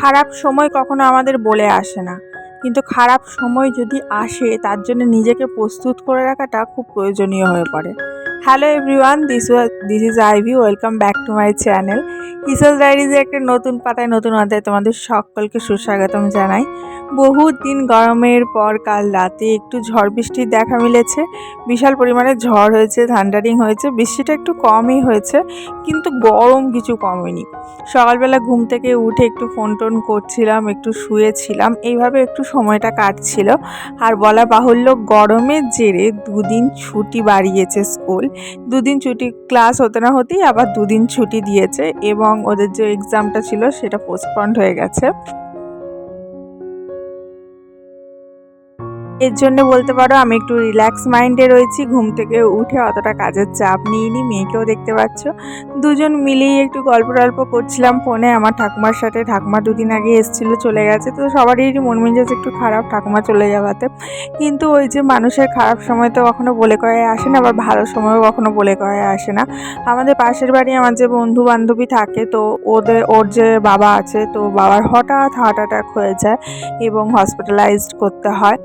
খারাপ সময় কখনো আমাদের বলে আসে না। কিন্তু খারাপ সময় যদি আসে, তার জন্য নিজেকে প্রস্তুত করে রাখাটা খুব প্রয়োজনীয় হয়ে পড়ে। Hello everyone this this is Ivy welcome back to my channel Kishore ডায়েরিজের একটা নতুন পাতায় নতুন অধ্যায় তোমাদের সকলকে সুস্বাগতম জানাই। বহু দিন গরমের পর কাল রাতে একটু ঝড় বৃষ্টির দেখা মিলেছে। বিশাল পরিমাণে ঝড় হয়েছে থান্ডারিং হয়েছে, বৃষ্টিটা একটু কমই হয়েছে, কিন্তু গরম কিছু কমেনি। সকালবেলা ঘুম থেকে উঠে একটু ফোন টোন করছিলাম, একটু শুয়েছিলাম, এইভাবে একটু সময়টা কাটছিল। আর বলা বাহুল্য গরমের জেরে দুদিন ছুটি বাড়িয়েছে স্কুল। দুদিন ছুটি, ক্লাস হতে না হতেই আবার দুদিন ছুটি দিয়েছে এবং ওদের যে এক্সামটা ছিল সেটা পোস্টপন্ড হয়ে গেছে। এর জন্য বলতে পারো আমি একটু রিল্যাক্স মাইন্ডে রয়েছি। ঘুম থেকে উঠে অতটা কাজের চাপ নিইনি, মেয়েকেও দেখতে পাচ্ছ। দুজন মিলেই একটু গল্প টল্প করছিলাম ফোনে। আমার ঠাকুমার সাথে ঠাকুমা দুদিন আগে এসেছিল, চলে গেছে। তো সবারই মন মেজাজ একটু খারাপ ঠাকুমা চলে যাওয়াতে। কিন্তু ওই যে মানুষের খারাপ সময় তো কখনো বলে কয়ে আসে না, আবার ভালো সময়ও কখনো বলে কয়ে আসে না। আমাদের পাশের বাড়ি আমার যে বন্ধু বান্ধবী থাকে, তো ওদের, ওর যে বাবা আছে, তো বাবার হঠাৎ হার্ট অ্যাটাক হয়ে যায় এবং হসপিটালাইজড করতে হয়।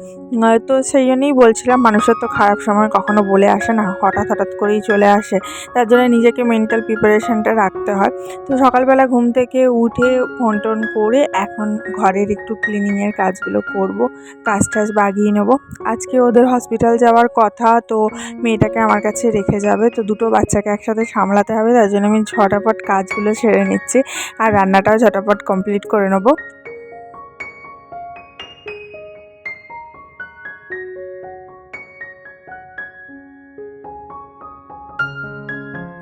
তো সেই জন্যই বলছিলাম, মানুষের তো খারাপ সময় কখনো বলে আসে না, হঠাৎ হঠাৎ করেই চলে আসে। তার জন্য নিজেকে মেন্টাল প্রিপারেশনটা রাখতে হয়। তো সকালবেলা ঘুম থেকে উঠে ফোন টোন করে এখন ঘরের একটু ক্লিনিংয়ের কাজগুলো করব, কাজ টাজ বাগিয়ে নেব। আজকে ওদের হসপিটাল যাওয়ার কথা, তো মেয়েটাকে আমার কাছে রেখে যাবে। তো দুটো বাচ্চাকে একসাথে সামলাতে হবে, তার জন্য আমি ঝটাপট কাজগুলো সেরে নিচ্ছি। আর রান্নাটাও ঝটাপট কমপ্লিট করে নেব।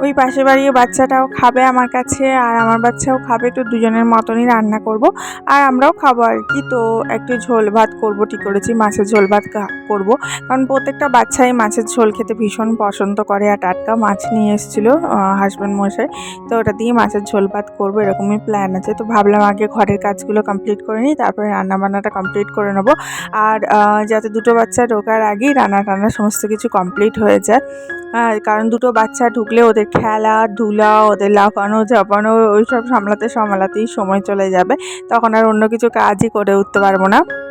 ওই পাশে বাড়ির বাচ্চাটাও খাবে আমার কাছে, আর আমার বাচ্চাও খাবে, তো দুজনের মতনই রান্না করব। আর আমরাও খাব আর কি, তো একটু ঝোল ভাত করব, ঠিক করেছি, মাছের ঝোল ভাত করব। কারণ প্রত্যেকটা বাচ্চাই মাছের ঝোল খেতে ভীষণ পছন্দ করে, আর টাটকা মাছ নিয়ে এসেছিল হাজব্যান্ড মশাই, তো ওটা দিয়ে মাছের ঝোল ভাত করব, এরকমই প্ল্যান আছে। তো ভাবলাম আগে ঘরের কাজগুলো কমপ্লিট করে নিই, তারপরে রান্নাবান্নাটা কমপ্লিট করে নেব। আর যাতে দুটো বাচ্চা ঢোকার আগেই রান্না টান্না সমস্ত কিছু কমপ্লিট হয়ে যায়। কারণ দুটো বাচ্চা ঢুকলে ওদের খেলা, ধুলা, ওদের লাফানো, ঝাপানো, ওইসব সামলাতে সামলাতেই সময় চলে যাবে। তখন আর অন্য কিছু কাজই করে উঠতে পারব না।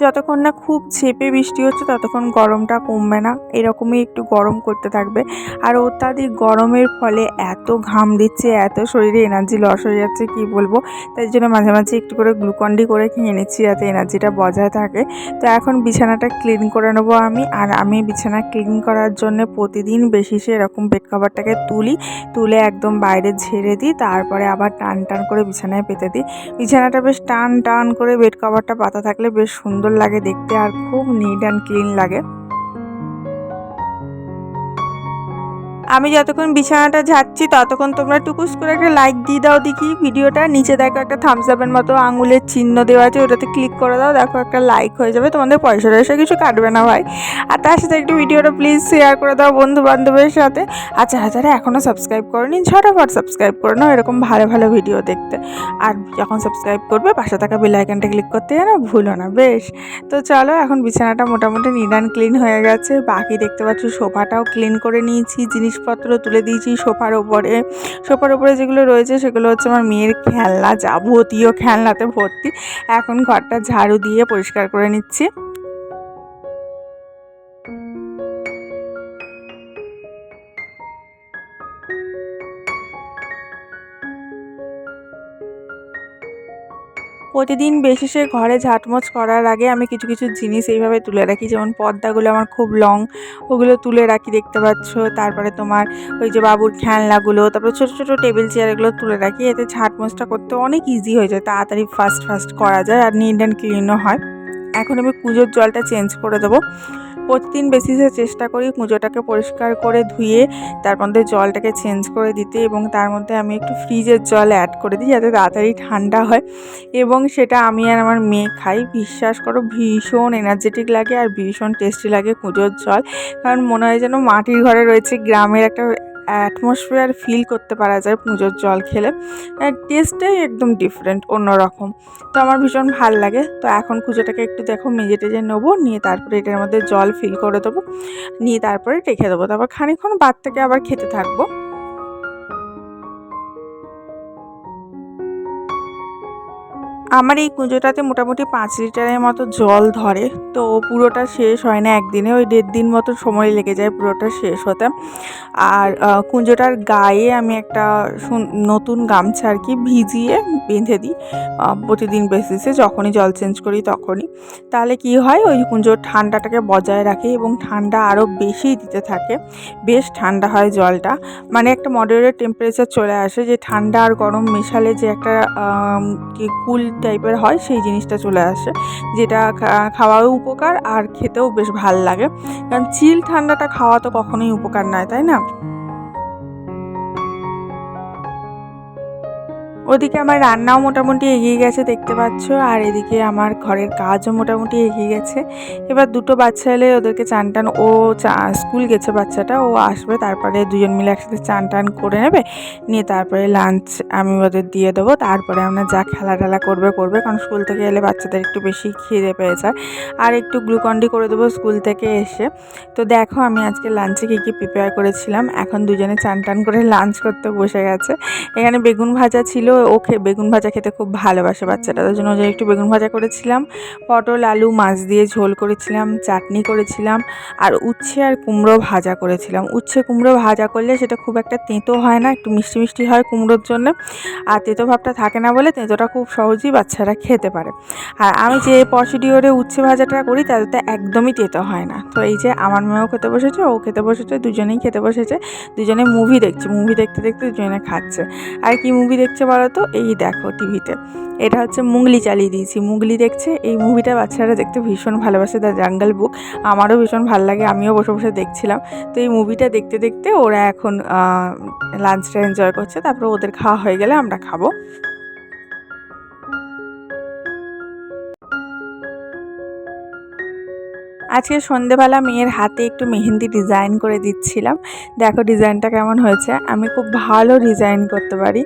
যতক্ষণ না খুব ছেপে বৃষ্টি হচ্ছে, ততক্ষণ গরমটা কমবে না। এরকমই একটু গরম করতে থাকবে। আর অত্যাধিক গরমের ফলে এত ঘাম দিচ্ছে, এত শরীরে এনার্জি লস হয়ে যাচ্ছে, কি বলব? তাই জন্য মাঝে মাঝে একটু করে গ্লুকন্ডি করে খেয়ে নিচ্ছি যাতে এনার্জিটা বজায় থাকে। তো এখন বিছানাটা ক্লিন করে নেব আমি। আর আমি বিছানা ক্লিন করার জন্য প্রতিদিন বেশি সে এরকম বেড কভারটাকে তুলি। তুলে একদম বাইরে ঝেড়ে দিই। তারপরে আবার টান টান করে বিছানায় পেতে দিই। বিছানাটা বেশ টান টান করে বেড কভারটা পাতা থাকলে বেশ সুন্দর সুন্দর লাগে দেখতে আর খুব নিট অ্যান্ড ক্লিন লাগে। আমি যতক্ষণ বিছানাটা ঝাড়ছি, ততক্ষণ তোমরা টুকুস করে একটা লাইক দিয়ে দাও দেখি ভিডিওটা। নিচে দেখো একটা থামস আপের মতো আঙুলের চিহ্ন দেওয়া আছে, ওটাতে ক্লিক করে দাও, দেখো একটা লাইক হয়ে যাবে, তোমাদের পয়সা টয়সা কিছু কাটবে না ভাই। আর তার সাথে একটু ভিডিওটা প্লিজ শেয়ার করে দাও বন্ধু বান্ধবের সাথে। আচ্ছা যারা এখনও সাবস্ক্রাইব করেনি, ঝটাফট সাবস্ক্রাইব করে নাও, এরকম ভালো ভালো ভিডিও দেখতে। আর যখন সাবস্ক্রাইব করবে, পাশে থাকা বেলাইকানটা ক্লিক করতে যেন ভুলো না, বেশ। তো চলো, এখন বিছানাটা মোটামুটি অ্যান্ড ক্লিন হয়ে গেছে। বাকি দেখতে পাচ্ছ, সোফাটাও ক্লিন করে নিয়েছি জিনিস জিনিসপত্র তুলে দিয়েছি সোফার ওপরে। সোফার ওপরে যেগুলো রয়েছে সেগুলো হচ্ছে আমার মেয়ের খেলনা, যাবতীয় খেলনাতে ভর্তি। এখন ঘরটা ঝাড়ু দিয়ে পরিষ্কার করে নিচ্ছি। প্রতিদিন বেশিসে ঘরে ঝাঁটমোচ করার আগে আমি কিছু কিছু জিনিস এইভাবে তুলে রাখি। যেমন পর্দাগুলো আমার খুব লং ওগুলো তুলে রাখি দেখতে পাচ্ছ। তারপরে তোমার ওই যে বাবুর খেলনাগুলো, তারপরে ছোটো ছোটো টেবিল চেয়ারগুলো তুলে রাখি। এতে ঝাঁটমোচটা করতে অনেক ইজি হয়ে যায়, তাড়াতাড়ি ফাস্ট ফাস্ট করা যায় আর নিট অ্যান্ড ক্লিনও হয়। এখন আমি পুজোর জলটা চেঞ্জ করে দেবো। প্রতিদিন বেসিসে চেষ্টা করি কুঁজোটাকে পরিষ্কার করে ধুয়ে, তার মধ্যে জলটাকে চেঞ্জ করে দিতে এবং তার মধ্যে আমি একটু ফ্রিজের জল অ্যাড করে দিই যাতে তাড়াতাড়ি ঠান্ডা হয়। এবং সেটা আমি আর আমার মেয়ে খাই। বিশ্বাস করো, ভীষণ এনার্জেটিক লাগে আর ভীষণ টেস্টি লাগে কুঁজোর জল। কারণ মনে হয় যেন মাটির ঘরে রয়েছে গ্রামের একটা অ্যাটমসফিয়ার ফিল করতে পারা যায় পুজোর জল খেলে। টেস্টটাই একদম ডিফারেন্ট অন্যরকম। তো আমার ভীষণ ভালো লাগে। তো এখন পুজোটাকে একটু দেখো, মেজে টেজে নেব, নিয়ে তারপরে এটার মধ্যে জল ফিল করে দেবো, নিয়ে তারপরে রেখে দেবো। তারপর খানিক্ষণ বাদ থেকে আবার খেতে থাকব। আমার এই কুঁজোটাতে মোটামুটি পাঁচ লিটারের মতো জল ধরে। তো পুরোটা শেষ হয় না, একদিনে ওই দেড় দিন মতো সময় লেগে যায় পুরোটা শেষ হতে। আর কুঁজোটার গায়ে আমি একটা নতুন গামছা আর কি ভিজিয়ে বেঁধে দিই প্রতিদিন বেসিসে যখনই জল চেঞ্জ করি তখনই। তাহলে কি হয়, ওই কুঁজোর ঠান্ডাটাকে বজায় রাখে এবং ঠান্ডা আরও বেশি দিতে থাকে। বেশ ঠান্ডা হয় জলটা। মানে একটা মডারেট টেম্পারেচার চলে আসে যে ঠান্ডা আর গরম মেশালে যে একটা কুল টাইপের হয়, সেই জিনিসটা চলে আসে। যেটা খাওয়াও উপকার আর খেতেও বেশ ভালো লাগে। কারণ চিল ঠান্ডাটা খাওয়া তো কখনোই উপকার নয়, তাই না? ওদিকে আমার রান্নাও মোটামুটি এগিয়ে গেছে, দেখতে পাচ্ছ। আর এদিকে আমার ঘরের কাজও মোটামুটি এগিয়ে গেছে। এবার দুটো বাচ্চা এলে ওদেরকে চান টান, ও স্কুল গেছে বাচ্চাটা, ও আসবে, তারপরে দুজন মিলে একসাথে চান টান করে নেবে। নিয়ে তারপরে লাঞ্চ আমি ওদের দিয়ে দেবো, তারপরে আমরা যা খেলা টেলা করবে করবে। কারণ স্কুল থেকে এলে বাচ্চাদের একটু বেশি খিদে পেয়ে যায়। আর একটু গ্লুকন্ডি করে দেবো স্কুল থেকে এসে। তো দেখো, আমি আজকে লাঞ্চে কী কী প্রিপেয়ার করেছিলাম। এখন দুজনে চান টান করে লাঞ্চ করতে বসে গেছে। এখানে বেগুন ভাজা ছিল ওকে বেগুন ভাজা খেতে খুব ভালোবাসে বাচ্চাটা। তার জন্য একটু বেগুন ভাজা করেছিলাম, পটল, আলু, মাছ দিয়ে ঝোল করেছিলাম, চাটনি করেছিলাম, আর উচ্ছে আর কুমড়ো ভাজা করেছিলাম। উচ্ছে, কুমড়ো ভাজা করলে সেটা খুব একটা তেঁতো হয় না, একটু মিষ্টি মিষ্টি হয় কুমড়োর জন্য, আর তেঁতো ভাবটা থাকে না বলে তেঁতোটা খুব সহজেই বাচ্চারা খেতে পারে। আর আমি যে প্রসিডিওরে উচ্ছে ভাজাটা করি তাতে একদমই তেঁতো হয় না। তো এই যে আমার মেয়েও খেতে বসেছে, ও খেতে বসেছে, দুজনেই খেতে বসেছে, দুজনে মুভি দেখছে মুভি দেখতে দেখতে দুজনে খাচ্ছে। আর কি মুভি দেখছে বলো তো এই দেখো টিভিতে। এটা হচ্ছে মুগলি চালিয়ে দিয়েছি। মুগলি দেখছে, এই মুভিটা বাচ্চারা দেখতে ভীষণ ভালোবাসে। দ্য জাঙ্গল বুক আমারও ভীষণ ভালো লাগে, আমিও বসে বসে দেখছিলাম। তো এই মুভিটা দেখতে দেখতে ওরা এখন লাঞ্চটা এনজয় করছে, তারপর ওদের খাওয়া হয়ে গেলে আমরা খাব। আজকে সন্ধেবেলা মেয়ের হাতে একটু মেহেন্দি ডিজাইন করে দিচ্ছিলাম। দেখো ডিজাইনটা কেমন হয়েছে? আমি খুব ভালো ডিজাইন করতে পারি।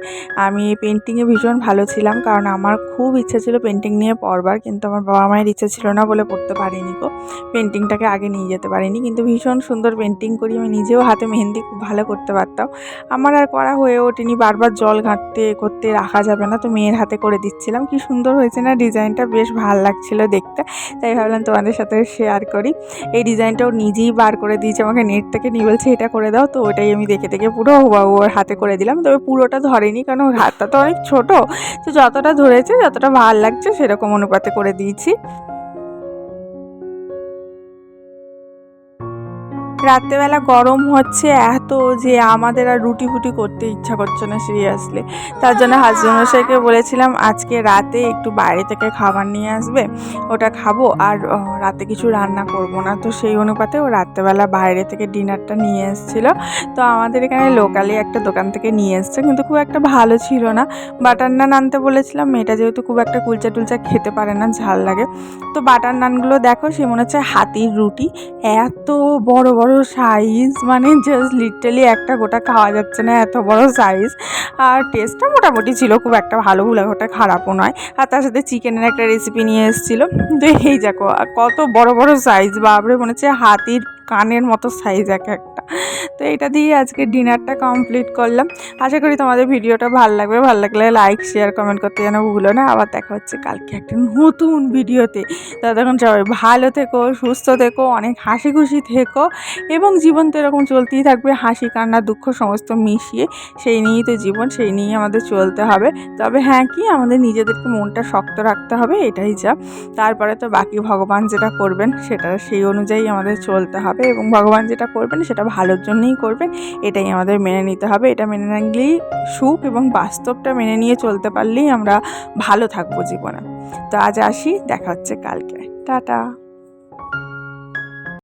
আমি পেন্টিংয়ে ভীষণ ভালো ছিলাম কারণ আমার খুব ইচ্ছা ছিল পেন্টিং নিয়ে পড়বার, কিন্তু আমার বাবা মায়ের ইচ্ছা ছিল না বলে পড়তে পারিনি গো। পেন্টিংটাকে আগে নিয়ে যেতে পারিনি, কিন্তু ভীষণ সুন্দর পেন্টিং করি। আমি নিজেও হাতে মেহেন্দি খুব ভালো করতে পারতাম। আমার আর করা হয়ে ওঠেনি, বারবার জল ঘাঁটতে করতে রাখা যাবে না, তো মেয়ের হাতে করে দিচ্ছিলাম। কি সুন্দর হয়েছে না? ডিজাইনটা বেশ ভালো লাগছিল দেখতে। তাই ভাবলাম তোমাদের সাথে শেয়ার করি। এই ডিজাইনটাও নিজেই বার করে দিয়েছে, আমাকে নেট থেকে নিয়ে বলছে, এটা করে দাও। তো ওটাই আমি দেখে দেখে পুরো ওর হাতে করে দিলাম। তবে পুরোটা ধরেনি, কারণ ওর হাতটা তো অনেক ছোটো। তো যতটা ধরেছে, যতটা ভালো লাগছে, সেরকম অনুপাতে করে দিয়েছি। রাত্রেবেলা গরম হচ্ছে, এত যে আমাদের আর রুটি ফুটি করতে ইচ্ছা করছে না সিরিয়াসলি। তার জন্য হাজবেন্ড মশাইকে বলেছিলাম, আজকে রাতে একটু বাইরে থেকে খাবার নিয়ে আসবে, ওটা খাব, আর রাতে কিছু রান্না করব না। তো সেই অনুপাতে ও রাত্রেবেলা বাইরে থেকে ডিনারটা নিয়ে এসেছিল। তো আমাদের এখানে লোকালি একটা দোকান থেকে নিয়ে এসছে, কিন্তু খুব একটা ভালো ছিল না। বাটার নান আনতে বলেছিলাম, মেয়েটা যেহেতু খুব একটা কুলচা টুলচা খেতে পারে না, ঝাল লাগে। তো বাটার নানগুলো দেখো, সে মনে হচ্ছে হাতির রুটি। এত বড় বড় সাইজ মানে জাস্ট লিটারলি একটা গোটা খাওয়া যাচ্ছে না, এত বড় সাইজ আর টেস্টটা মোটামুটি ছিল, খুব একটা ভালো ভুলাঘটা খারাপও নয়। আর তার সাথে চিকেনের একটা রেসিপি নিয়ে এসেছিল। তো এই দেখো কত বড় বড় সাইজ বাবরে মনে হচ্ছে হাতির কানের মতো সাইজ এক একটা। তো এটা দিয়ে আজকে ডিনারটা কমপ্লিট করলাম। আশা করি তোমাদের ভিডিওটা ভালো লাগবে। ভালো লাগলে লাইক শেয়ার কমেন্ট করতে যেন ভুলো না। আবার দেখা হচ্ছে কালকে একটা নতুন ভিডিওতে। ততক্ষণ সবাই ভালো থেকো, সুস্থ থেকো, অনেক হাসি খুশি থেকো এবং জীবন তো এরকম চলতেই থাকবে। হাসি, কান্না, দুঃখ সমস্ত মিশিয়ে সেই নিয়েই তো জীবন, সেই নিয়েই আমাদের চলতে হবে। তবে হ্যাঁ কি, আমাদের নিজেদেরকে মনটা শক্ত রাখতে হবে, এটাই যা। তারপরে তো বাকি ভগবান যেটা করবেন, সেটা সেই অনুযায়ী আমাদের চলতে হবে। এবং ভগবান যেটা করবেন সেটা ভালোর জন্যই করবেন এটাই আমাদের মেনে নিতে হবে। এটা মেনে নিলেই সুখ এবং বাস্তবটা মেনে নিয়ে চলতে পারলেই আমরা ভালো থাকব জীবনে। তো আজ আসি, দেখা হচ্ছে কালকে। টাটা।